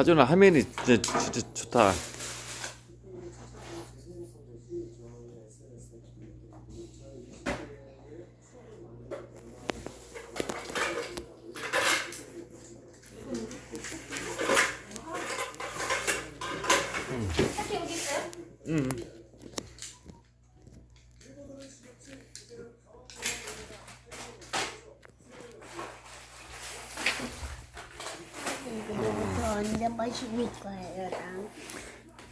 하준아 화면이 진짜, 진짜 좋다. 카트 여기 있어요? 응. 이거 마실 거예요, 랑?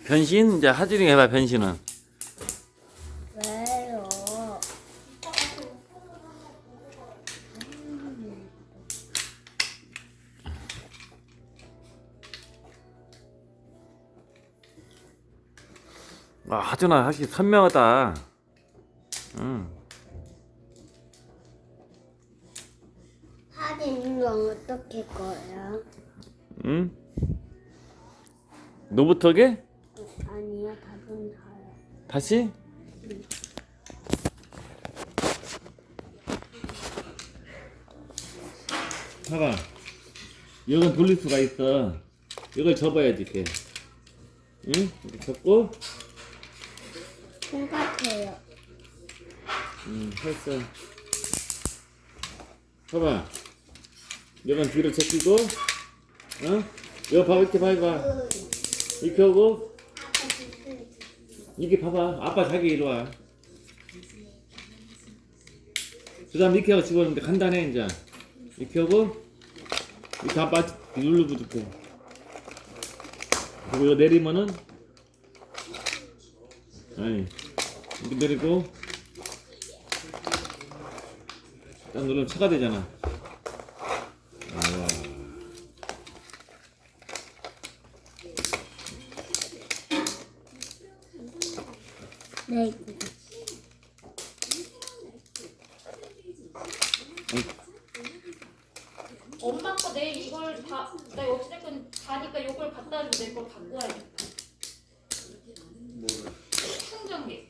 변신 이제 하준이 해봐 변신은. 왜요? 아 하준아 확실히 선명하다. 응. 사진 이거 어떻게 거예요? 응? 노부터게? 아니요, 답은 다요. 다시? 봐봐. 이건 돌릴 수가 있어. 이걸 접어야지, 이렇게. 응? 이렇게 접고, 똑같아요. 응, 했어. 봐봐. 이건 뒤로 제끼고, 어? 이거 봐봐, 이렇게 봐봐. 이렇게 하고, 이게 봐봐. 아빠 자기 이리 와. 그 다음 이렇게 하고 집어넣는데 간단해, 이제. 이렇게 하고, 이렇게 아빠 눌러 붙고. 그리고 이거 내리면은, 아니, 이렇게 내리고, 딱 누르면 차가 되잖아. 아, 엄마 거 내일 이걸 다, 나 어찌됐건 가니까 이걸 갖다 주고 내걸 갖고 와야겠다. 충전기.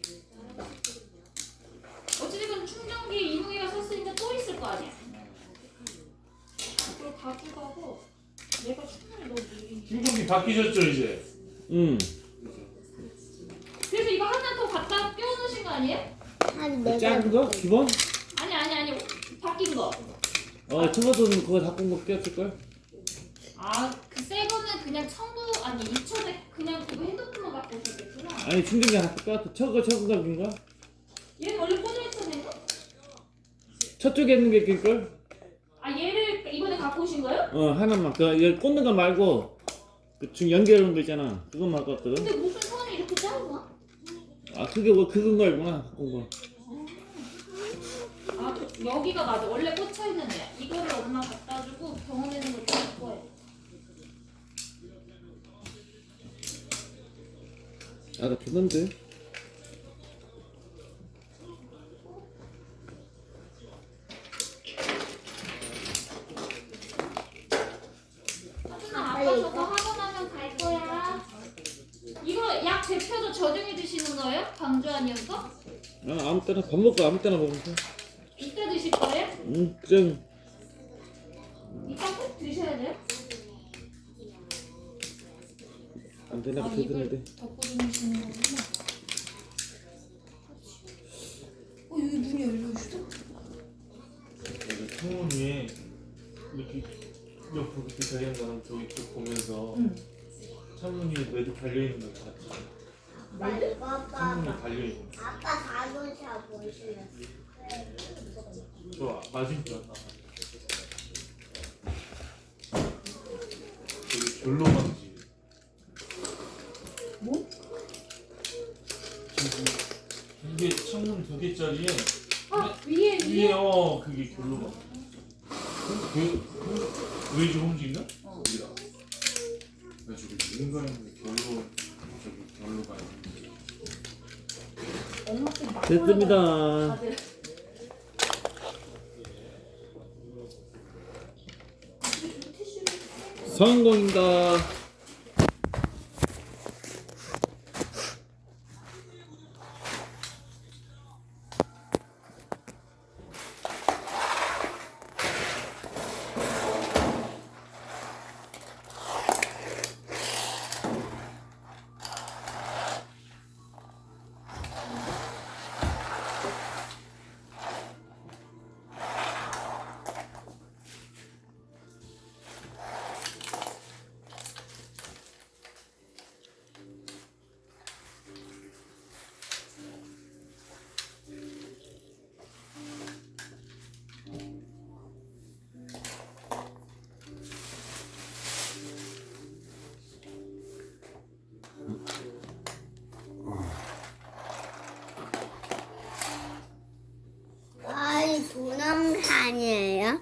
어찌됐건 충전기 이동이가 샀으니까 또 있을 거 아니야. 이걸 가져가고 내가 충전을 느리니. 충전기 바뀌셨죠 이제? 응. 그래서 이거 하나 더 갖다 껴놓으신 거 아니에요? 한 내가 작은 거? 기본? 아니 아니 아니 바뀐 거. 어, 저거도 그거 바꾼 거 꼈을걸? 아 그 새 거는 그냥 청구 아니 2천에 그냥 그거 핸드폰만 갖고 오셨겠구나. 아니, 충전기 하나 꼈어. 저거, 저거 가긴가? 얘는 원래 꽂아 있던 애가? 저쪽에 있는 게 낄걸? 아 얘를 이번에 갖고 오신 거예요? 어, 하나만. 그, 여기 꽂는 거 말고, 그, 중 연결하는 거 있잖아. 그것만 껐거든. 근데 무슨 선이 이렇게 짧아? 아, 그게 뭐, 그건 거구나. 바꾼 거. 아 그- 여기가 맞아 원래 꽂혀 있는 애. 이거를 엄마 갖다 주고 병원에 있는 걸 갖고 와요. 아, 나 좋던데. 하준아 아빠 저거 하고 나면 갈 거야. 이거 약 대표도 저녁에 드시는 거예요? 강주 아니어서? 아, 아무 때나, 밥 먹고 아무 때나 먹으면 돼. 이따 드실 거예요? 응, 그냥, 이따 꼭 드셔야 돼요? 안 되나 아 봐, 이걸 되는데. 덮고 주무시는 거구나. 어 여기 문이 열려 있어? 창문 위에 이렇게 옆으로 이렇게 달려있는 저기 쪽 보면서 응. 창문 위에 매도 달려있는 거 같지? 아빠, 자동차 보실래요? 저 맞은편 저기 별로 간지 뭐? 지금 이게 창문 두 개짜리에 아 위에 위에 위에 어 그게 별로 간 그, 그, 외주 홈즈인가? 어. 거기다 나 저기 누군가 있는데 별로 됐습니다. 성공입니다.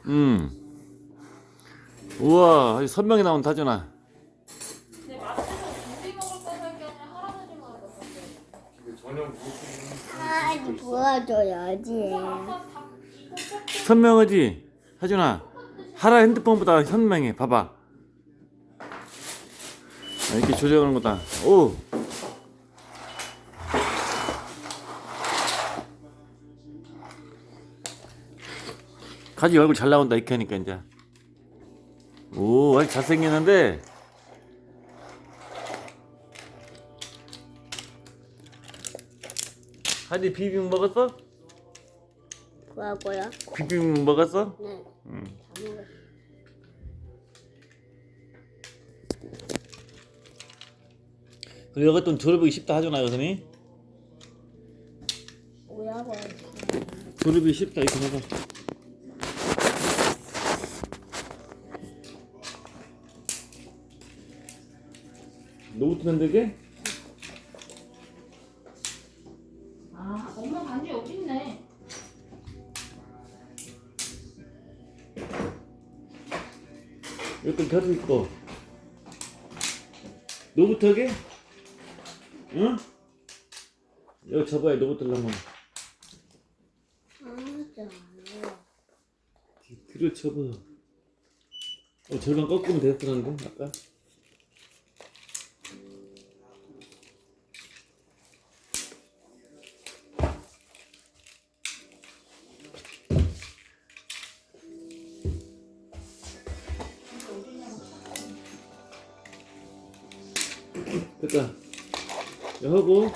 음. 우와, 아주 선명히. 근데 마트에서 우리 먹을 거 같아. 아, 이거. 아까 다 이거 꼭 선명하지? 하준아. 하라 핸드폰보다 선명해. 봐봐. 아, 이렇게 조정하는 거다. 오. 가지 얼굴 잘 나온다 이렇게 하니까 이제. 오, 아주 잘생겼는데. 하지 비빔 먹었어? 뭐라고요? 비빔 먹었어? 네. 응. 다 먹었어. 그리고 이것도 조립하기 쉽다 하잖아 여선이 뭐라고 조립이 쉽다 이렇게 해봐 노트 만들게? 아, 엄마 반지 여기 있네. 이것도 켜도 있고 노트 하게? 응? 여기 접어야 노트 하려면. 뒤로 접어 어 절반 꺾으면 됐었는데 아까 이거 하고